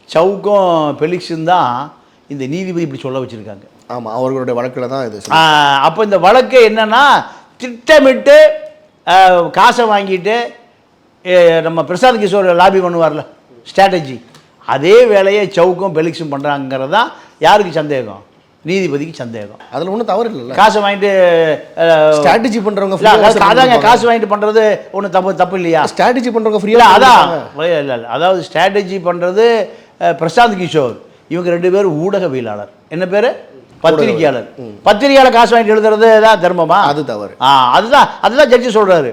சவுக்கும் பெலிக்ஸும் தான் இந்த நீதிபதி இப்படி சொல்ல வச்சுருக்காங்க. ஆமாம் அவர்களுடைய வழக்கில் தான் இது அப்போ இந்த வழக்கு என்னன்னா திட்டமிட்டு காசை வாங்கிட்டு நம்ம பிரசாந்த் கிஷோர் லாபி பண்ணுவார்ல ஸ்ட்ராட்டஜி அதே வேலையை சவுக்கும் பெலிக்ஸும் பண்ணுறாங்கிறது தான் யாருக்கு சந்தேகம்? நீதிபதிக்கு சந்தேகம். அதில் ஒன்றும் தவறு இல்லைல்ல. காசு வாங்கிட்டு ஸ்ட்ராட்டஜி பண்ணுறவங்க இல்ல, அதாங்க காசு வாங்கிட்டு பண்ணுறது ஒன்றும் தப்பு தப்பு இல்லையா? ஸ்ட்ராட்டஜி பண்ணுறவங்க இல்லை ஃப்ரீயாக அதான் இல்லை இல்லை அதாவது ஸ்ட்ராட்டஜி பண்ணுறது பிரசாந்த் கிஷோர். இவங்க ரெண்டு பேரும் ஊடகவியலாளர். என்ன பேர்? பத்திரிகையாளர். பத்திரிகையாளர் காசு வாங்கிட்டு எழுதுறது தான் தர்மமா? அது தவறு. ஆ அதுதான் அதுதான் ஜட்ஜி சொல்கிறாரு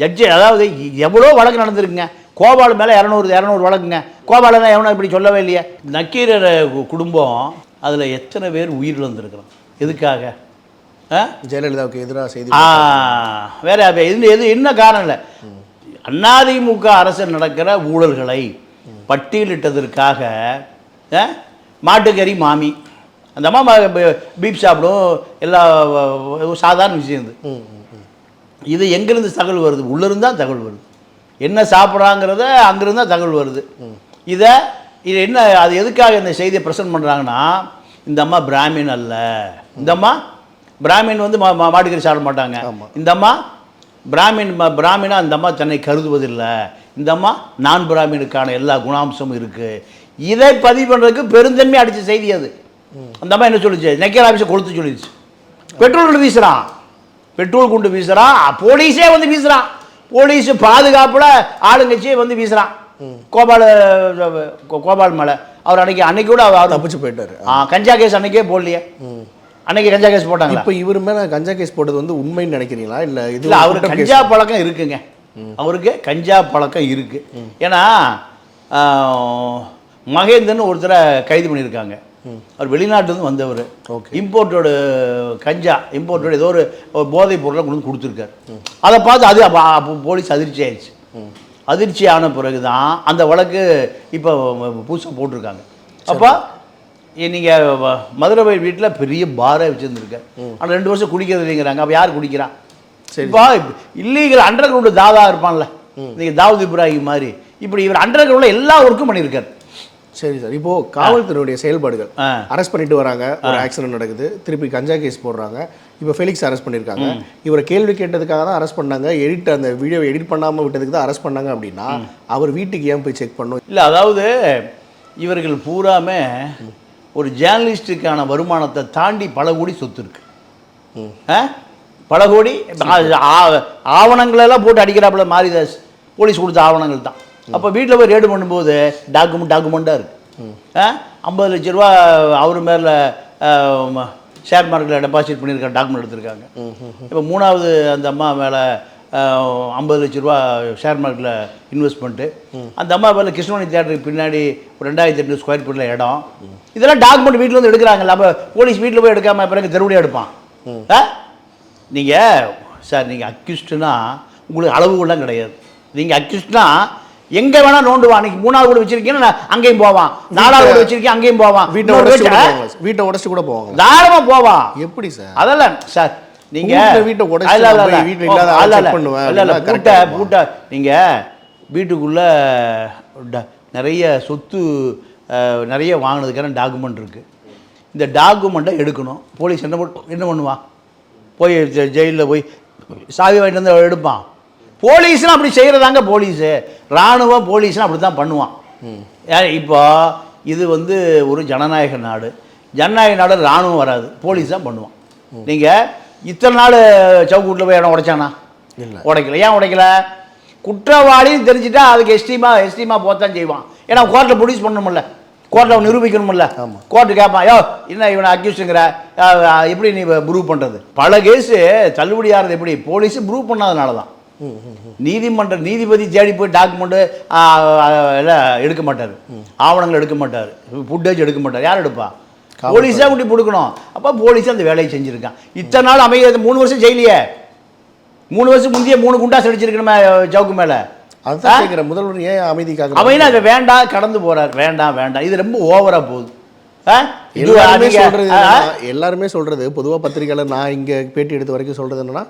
ஜட்ஜி அதாவது எவ்வளோ வழக்கு நடந்திருக்குங்க? கோபால் மேலே இரநூறு இரநூறு வழக்குங்க. கோபாலனை எவனும் இப்படி சொல்லவே இல்லையே. நக்கீரர் குடும்பம் அதில் எத்தனை பேர் உயிரிழந்திருக்கிறோம் எதுக்காக? ஆ? ஜெயலலிதாவுக்கு எதிராக செய்தி ஆ, வேற இது எது என்ன காரணம் இல்லை அதிமுக அரசு நடக்கிற ஊழல்களை பட்டியலிட்டதற்காக ஆ, மாட்டுக்கறி மாமி. அந்த அம்மா பீப் சாப்பிடும். எல்லா சாதாரண விஷயம். இது எங்கேருந்து தகவல் வருது? உள்ளிருந்து தான் தகவல் வருது. என்ன சாப்பிட்றாங்கிறத அங்கிருந்து தான் தகவல் வருது. இதை இது என்ன அது எதுக்காக இந்த செய்தியை ப்ரெசென்ட் பண்ணுறாங்கன்னா இந்த அம்மா பிராமின் அல்ல. இந்த அம்மா பிராமின் வந்து மா- மாட்டுக்கறி சாப்பிட மாட்டாங்க. இந்த அம்மா பிராமின் பிராமினா அந்த அம்மா தன்னை கருதுவதில்லை. இந்த அம்மா நான் பிராமினுக்கான எல்லா குணாம்சமும் இருக்குது இதை பதிவு பண்ணுறதுக்கு பெருந்தன்மை அடித்த செய்தி அது. அந்த அம்மா என்ன சொல்லுச்சு? நெக்கர் ஆஃபீஸை கொளுத்து சொல்லிடுச்சு பெட்ரோல் வீசுகிறான் பெட்ரோல் குண்டு வீசுகிறான் போலீஸே வந்து வீசுகிறான் போலீஸ் பாதுகாப்புல ஆளுங்கட்சியே வந்து வீசுகிறான் கோபால கோ- கோபால் மேலே. அவர் அன்னைக்கு அன்னைக்கு கூட அவர் தப்பிச்சு போயிட்டாரு. கஞ்சா கேஸ் அன்னைக்கே போடலையே. அன்னைக்கு கஞ்சா கேஸ் போட்டாங்களா? இப்போ இவர் மேல கஞ்சா கேஸ் போட்டது வந்து உண்மைன்னு நினைக்கிறீங்களா? இல்ல இது அவருக்கு கஞ்சா பழக்கம் இருக்குங்க. அவருக்கு கஞ்சா பழக்கம் இருக்கு. ஏன்னா மகேந்திரன் ஒருத்தரை கைது பண்ணியிருக்காங்க. அவர் வெளிநாட்டுலேருந்து வந்தவர். Okay. இம்போர்ட்டோட கஞ்சா இம்போர்ட்டோட ஏதோ ஒரு போதைப் பொருளை கொண்டு வந்து கொடுத்துருக்காரு. அதை பார்த்து அது அப்ப- போலீஸ் அதிர்ச்சி ஆயிடுச்சு. அதிர்ச்சி ஆன பிறகு தான் அந்த வழக்கு இப்போ புதுசாக போட்டிருக்காங்க. அப்போ நீங்கள் மதுரை வீட்டில் பெரிய பாரை வச்சுருந்துருக்காரு. ஆனால் ரெண்டு வருஷம் குடிக்கிறது இல்லைங்கிறாங்க. அப்போ யார் குடிக்கிறா? சரி. இப்போ இல்லீகல் அண்டர் கிரவுண்டு தாதா இருப்பான்ல. நீங்கள் தாவூத் இப்ராஹிம் மாதிரி. இப்படி இவர் அண்டர் கிரவுண்டில் எல்லா ஒர்க்கும் பண்ணியிருக்காரு. சரி சார். இப்போ காவல்துறையுடைய செயல்பாடுகள். அரெஸ்ட் பண்ணிட்டு வராங்க. ஒரு ஆக்சிடென்ட் நடக்குது. திருப்பி கஞ்சா கேஸ் போடுறாங்க. இப்போ ஃபெலிக்ஸ் அரெஸ்ட் பண்ணியிருக்காங்க இவரை கேள்வி கேட்டதுக்காக தான் அரெஸ்ட் பண்ணாங்க. எடிட் அந்த வீடியோ எடிட் பண்ணாம விட்டதுக்கு தான் அரெஸ்ட் பண்ணாங்க அப்படின்னா அவர் வீட்டுக்கு ஏன் போய் செக் பண்ணும் இல்லை அதாவது இவர்கள் பூராமே ஒரு ஜேர்னலிஸ்டுக்கான வருமானத்தை தாண்டி பல கோடி சொத்து இருக்கு? பல கோடி? ஆவணங்களெல்லாம் போட்டு அடிக்கிறாப்புல மாரிதாஸ். போலீஸ் கொடுத்த ஆவணங்கள் தான். அப்போ வீட்டில் போய் ரேடு பண்ணும்போது டாக்குமெண்ட் டாக்குமெண்ட்டாக இருக்கு. ஐம்பது லட்ச ரூபா அவர் மேலே ஷேர் மார்க்கெட்டில் டெபாசிட் பண்ணியிருக்க டாக்குமெண்ட் எடுத்திருக்காங்க. இப்போ மூணாவது அந்த அம்மா மேலே ஐம்பது லட்ச ரூபா ஷேர் மார்க்கெட்டில் இன்வெஸ்ட்மெண்ட்டு அந்த அம்மா மேலே கிருஷ்ணமணி தேட்டருக்கு பின்னாடி ஒரு ரெண்டாயிரத்தி எட்நூறு ஸ்கொயர் ஃபீட்டில் இடம். இதெல்லாம் டாக்குமெண்ட் வீட்டில் வந்து எடுக்கிறாங்கல்ல அப்போ போலீஸ் வீட்டில் போய் எடுக்காம பிறகு தெருவுடைய எடுப்பான். ஆ? நீங்கள் சார் நீங்கள் அக்யூஸ்டுனா உங்களுக்கு அளவுகள்லாம் கிடையாது. நீங்கள் அக்யூஸ்ட்னா எங்கே வேணால் நோண்டுவான் அன்னைக்கு மூணாவது கூட வச்சிருக்கீங்கன்னா அங்கேயும் போவான் நாலாவது கூட வச்சிருக்கேன் அங்கேயும் போவான் வீட்டை உடச்சு வீட்டை- உடச்சு கூட போவாங்க. தாராளமாக போவான் எப்படி சார்? அதெல்லாம் சார் நீங்க வீட்டை- வீட்டை உடைச்சு. வீட்டுல இல்லாத. பண்ணுவேன் இல்ல, பூட்டை பூட்டை. நீங்க வீட்டுக்குள்ள நிறைய சொத்து நிறைய வாங்கினதுக்கான டாக்குமெண்ட் இருக்கு. இந்த டாக்குமெண்ட்டை எடுக்கணும். போலீஸ் என்ன என்ன பண்ணுவான் போய் ஜெயிலில் போய் சாவி வாங்கிட்டு வந்து எடுப்பான். போலீஸ்னா அப்படி செய்கிறதாங்க போலீஸு. இராணுவம் போலீஸ்னா அப்படி தான் பண்ணுவான் ஏன் இப்போ இது வந்து ஒரு ஜனநாயக நாடு. ஜனநாயக நாடு இராணுவம் வராது. போலீஸ் தான் பண்ணுவான். நீங்கள் இத்தனை நாள் சவுக்கூட்டில் போய் இடம் உடைச்சானா? இல்ல. உடைக்கல. ஏன் உடைக்கல? குற்றவாளின்னு தெரிஞ்சுட்டா அதுக்கு எஸ்டிமா எஸ்டிமா போத்தான் செய்வான். ஏன்னா கோர்ட்டில் ப்ரொடியூஸ் பண்ணணும்ல கோர்ட்டில் நிரூபிக்கணும்ல. ஆமா. கோர்ட்டு கேட்பான் யோ என்ன இவனை அக்யூஸ்டுங்கிற? எப்படி நீ ப்ரூவ் பண்ணுறது பல கேஸு தள்ளுபடி ஆகிறது எப்படி? போலீஸ் ப்ரூவ் பண்ணாதனால தான் நீதிமன்ற நீதிபதி தேடி போய் டாக்குமெண்ட்டு எல்லாம் எடுக்க மாட்டார். ஆவணங்கள் எடுக்க மாட்டார். ஃபுட்டேஜ் எடுக்க மாட்டார். யார் எடுப்பா? போலீஸாக கூட்டி கொடுக்கணும். அப்போ போலீஸ் அந்த வேலையை செஞ்சுருக்கான். இத்தனை நாள் அமைய மூணு வருஷம் ஜெயிலியே. மூணு வருஷம் முந்தைய மூணு குண்டாஸ் அடிச்சிருக்கணுமே சவுக்கு மேலே. அதுதான் கேட்குற முதல்வர் ஏன் அமைதிக்காக அவன் அதை வேண்டாம் கடந்து போறார். வேண்டாம் வேண்டாம் இது ரொம்ப ஓவரா போகுது. எல்லாருமே சொல்றது எல்லாருமே சொல்றது பொதுவா பத்திரிகையாளர் நான் இங்க பேட்டி எடுத்த வரைக்கும் சொல்றது என்னன்னா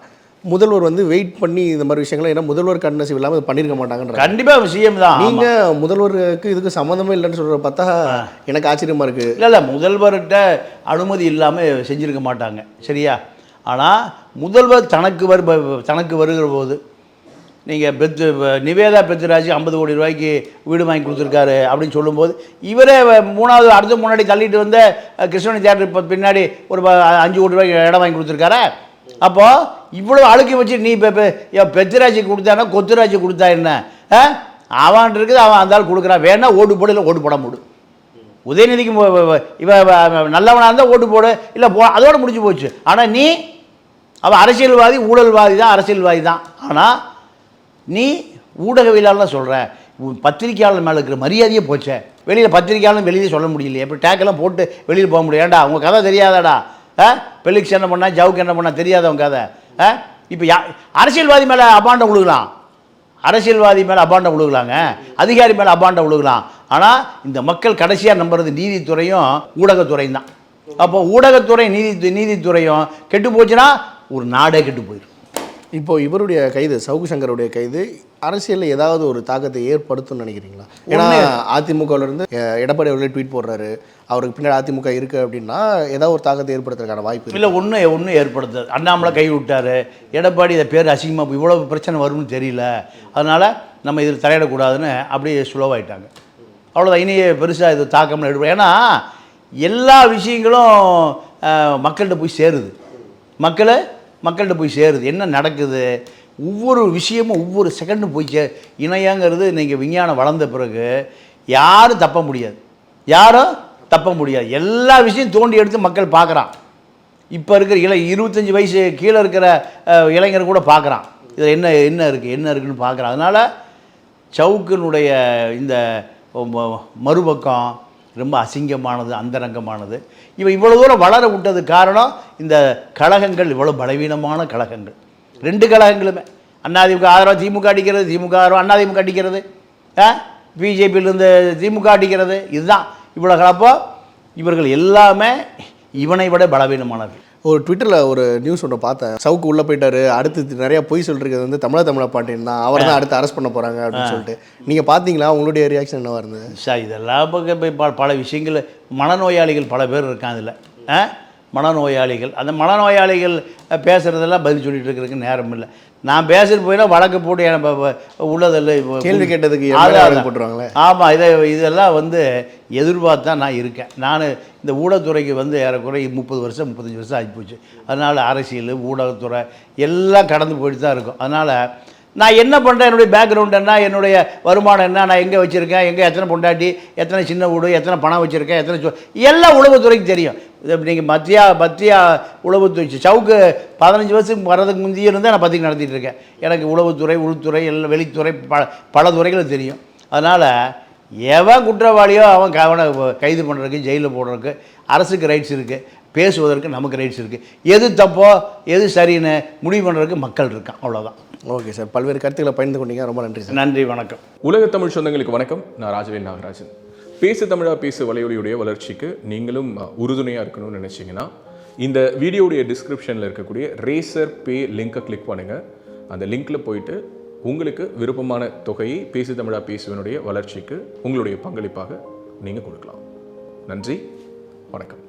முதல்வர் வந்து வெயிட் பண்ணி இந்த மாதிரி விஷயங்களை ஏன்னா முதல்வர் கண்ணசிவு இல்லாம இதை பண்ணிருக்க மாட்டாங்கன்ற கண்டிப்பா சிஎம் தான். நீங்க முதல்வருக்கு இதுக்கு சம்மந்தமே இல்லைன்னு சொல்ற பார்த்தா எனக்கு ஆச்சரியமா இருக்கு. இல்லை இல்லை முதல்வர்கிட்ட அனுமதி இல்லாமல் செஞ்சிருக்க மாட்டாங்க. சரியா? ஆனால் முதல்வர் தனக்கு வரு தனக்கு வருகிற போது நீங்கள் பெத்து நிவேதா பெத்துராஜ் ஐம்பது கோடி ரூபாய்க்கு வீடு வாங்கி கொடுத்துருக்காரு அப்படின்னு சொல்லும்போது இவரே மூணாவது அடுத்த முன்னாடி தள்ளிட்டு வந்த அஹ், கிருஷ்ணணி தேட்டர் இப்போ பின்னாடி ஒரு அஞ்சு கோடி ரூபாய்க்கு இடம் வாங்கி கொடுத்துருக்காரா? அப்போது இவ்வளோ அழுக்கி வச்சு நீ இப்போ பெத்திராஜி கொடுத்தானா கொத்துராஜி கொடுத்தா என்ன? ஆ? அவன் இருக்குது அவன் அந்த ஆள் கொடுக்குறான் வேணா ஓட்டு போடு இல்லை ஓட்டு போட முடியும் உதயநிதிக்கு இவன் நல்லவனாக இருந்தால் ஓட்டு போடு இல்லை போ அதோட முடிஞ்சு போச்சு. ஆனால் நீ அவன் அரசியல்வாதி ஊழல்வாதி தான் அரசியல்வாதி தான். ஆனால் நீ ஊடகவியலாளர் சொல்கிற பத்திரிக்கையாளர் மேலே இருக்கிற மரியாதையே போச்சே. வெளியில் பத்திரிக்கையாளர் வெளியே சொல்ல முடியலையே. இப்போ டேக்கெல்லாம் போட்டு வெளியில் போக முடியும் ஏன்டா உங்கள் கதை தெரியாதாடா? பெலிக்ஸ் என்ன பண்ணால் ஜவுக்கு என்ன பண்ணா? தெரியாதவங்க கதை ஆ? இப்போ யா அரசியல்வாதி மேலே அபாண்டம் விழுகலாம் அரசியல்வாதி மேலே அபாண்டம் விழுகலாங்க அதிகாரி மேலே அபாண்டம் விழுகலாம் ஆனால் இந்த மக்கள் கடைசியாக நம்புறது நீதித்துறையும் ஊடகத்துறையும் தான். அப்போ ஊடகத்துறை நீதி நீதித்துறையும் கெட்டு போச்சுன்னா ஒரு நாடே கெட்டு போயிடும் இப்போ இவருடைய கைது சவுக்கு சங்கருடைய கைது அரசியலில் ஏதாவது ஒரு தாக்கத்தை ஏற்படுத்தும்னு நினைக்கிறீங்களா? ஏன்னா அதிமுகவில் இருந்து அஹ், எடப்பாடி அவர்களே ட்வீட் போடுறாரு. அவருக்கு பின்னாடி அதிமுக இருக்கு அப்படின்னா ஏதாவது ஒரு தாக்கத்தை ஏற்படுத்துறதுக்கான வாய்ப்பு இல்லை ஒன்றும் ஒன்றும் ஏற்படுத்தாது அண்ணாமலை கை விட்டார். எடப்பாடி இதை பேர் அசிங்கமாக இவ்வளோ பிரச்சனை வரும்னு தெரியல. அதனால் நம்ம இதில் தலையிடக்கூடாதுன்னு அப்படியே ஸ்லோவாயிட்டாங்க அவ்வளோதான் இனி பெருசாக இது தாக்கம்னு எடுப்போம். ஏன்னா எல்லா விஷயங்களும் மக்கள்கிட்ட போய் சேருது. மக்களை மக்கள்கிட்ட போய் சேருது. என்ன நடக்குது? ஒவ்வொரு விஷயமும் ஒவ்வொரு செகண்டும் போய் சே இணையங்கிறது நீங்கள் விஞ்ஞானம் வளர்ந்த பிறகு யாரும் தப்ப முடியாது. யாரும் தப்ப முடியாது. எல்லா விஷயம் தோண்டி எடுத்து மக்கள் பார்க்குறான். இப்போ இருக்கிற இளை இருபத்தஞ்சி வயசு கீழே இருக்கிற இளைஞர் கூட பார்க்குறான். இதில் என்ன என்ன இருக்குது என்ன இருக்குன்னு பார்க்குறான். அதனால் சவுக்கினுடைய இந்த மறுபக்கம் ரொம்ப அசிங்கமானது அந்தரங்கமானது. இவன் இவ்வளோ தூரம் வளர விட்டது காரணம் இந்த கழகங்கள் இவ்வளோ பலவீனமான கழகங்கள். ரெண்டு கழகங்களுமே. அதிமுக ஆதரவு திமுக அடிக்கிறது திமுக ஆதரவு அதிமுக அடிக்கிறது. பிஜேபியிலேருந்து திமுக அடிக்கிறது. இதுதான். இவ்வளோ கலப்போ இவர்கள் எல்லாமே இவனை விட பலவீனமானவர்கள். ஒரு ட்விட்டரில் ஒரு நியூஸ் ஒன்று பார்த்தேன். சவுக்கு உள்ளே போயிட்டாரு. அடுத்து நிறைய பொய் சொல்லிருக்கிறது வந்து தமிழ தமிழ பாண்டியன் தான். அவர் தான் அடுத்து அரெஸ்ட் பண்ண போகிறாங்க அப்படின்னு சொல்லிட்டு. நீங்கள் பார்த்தீங்களா? உங்களுடைய ரியாக்ஷன் என்னவா இருந்தது? சார் இதெல்லாம் பக்க- போய் ப- பல விஷயங்கள். மனநோயாளிகள் பல பேர் இருக்காங்க அதில் ஆ? மனநோயாளிகள். அந்த மனநோயாளிகள் அஹ், பேசுறதெல்லாம் பதில் சொல்லிட்டு இருக்கிறதுக்கு நேரம் இல்லை. நான் பேசிட்டு போயினா வழக்கு போட்டு எனக்கு உள்ளதில்லை கேள்வி கேட்டதுக்கு. வழக்கு போட்டுருவாங்களே? ஆமாம் இதை இதெல்லாம் வந்து எதிர்பார்த்து தான் நான் இருக்கேன். நான் இந்த ஊடகத்துறைக்கு வந்து ஏறக்குறை முப்பது வருஷம் முப்பத்தஞ்சு வருஷம் ஆகிப்போச்சு. அதனால் அரசியல் ஊடகத்துறை எல்லாம் கடந்து போயிட்டு தான் இருக்கும். அதனால் நான் என்ன பண்ணுறேன் என்னுடைய பேக்ரவுண்ட் என்ன? என்னுடைய வருமானம் என்ன? நான் எங்கே வச்சுருக்கேன்? எங்கே எத்தனை பொண்டாட்டி? எத்தனை சின்ன வீடு? எத்தனை பணம் வச்சுருக்கேன்? எத்தனை சொ- எல்லாம் உளவுத்துறைக்கு தெரியும். இது நீங்கள் மத்தியா மத்தியா உளவுத்துறை சவுக்கு பதினஞ்சு வருஷத்துக்கு வர்றதுக்கு முந்தைய இருந்தால் நான் பத்திரிக்கை நடத்திட்டு இருக்கேன். எனக்கு உளவுத்துறை உள்துறை எல்லாம் வெளித்துறை பல பல துறைகள் தெரியும். அதனால் எவன் குற்றவாளியோ அவன் அவனை கைது பண்ணுறதுக்கு ஜெயிலில் போடுறதுக்கு அரசுக்கு ரைட்ஸ் இருக்குது பேசுவதற்கு நமக்கு ரைட்ஸ் இருக்குது எது தப்போ எது சரின்னு முடிவு பண்ணுறதுக்கு மக்கள் இருக்கான் அவ்வளோதான் ஓகே சார் பல்வேறு கருத்துக்களை பகிர்ந்து கொண்டீங்க. ரொம்ப நன்றி சார் நன்றி வணக்கம். உலக தமிழ் சொந்தங்களுக்கு வணக்கம். நான் ராஜவேல் நாகராஜன். பேசு தமிழா பேசு வலையொலியுடைய வளர்ச்சிக்கு நீங்களும் உறுதுணையாக இருக்கணும்னு நினச்சிங்கன்னா இந்த வீடியோடைய டிஸ்கிரிப்ஷனில் இருக்கக்கூடிய ரேசர் பே லிங்கை கிளிக் பண்ணுங்கள் அந்த லிங்க்கில் போயிட்டு உங்களுக்கு விருப்பமான தொகையை பேசு தமிழா பேசுவனுடைய வளர்ச்சிக்கு உங்களுடைய பங்களிப்பாக நீங்கள் கொடுக்கலாம். நன்றி வணக்கம்.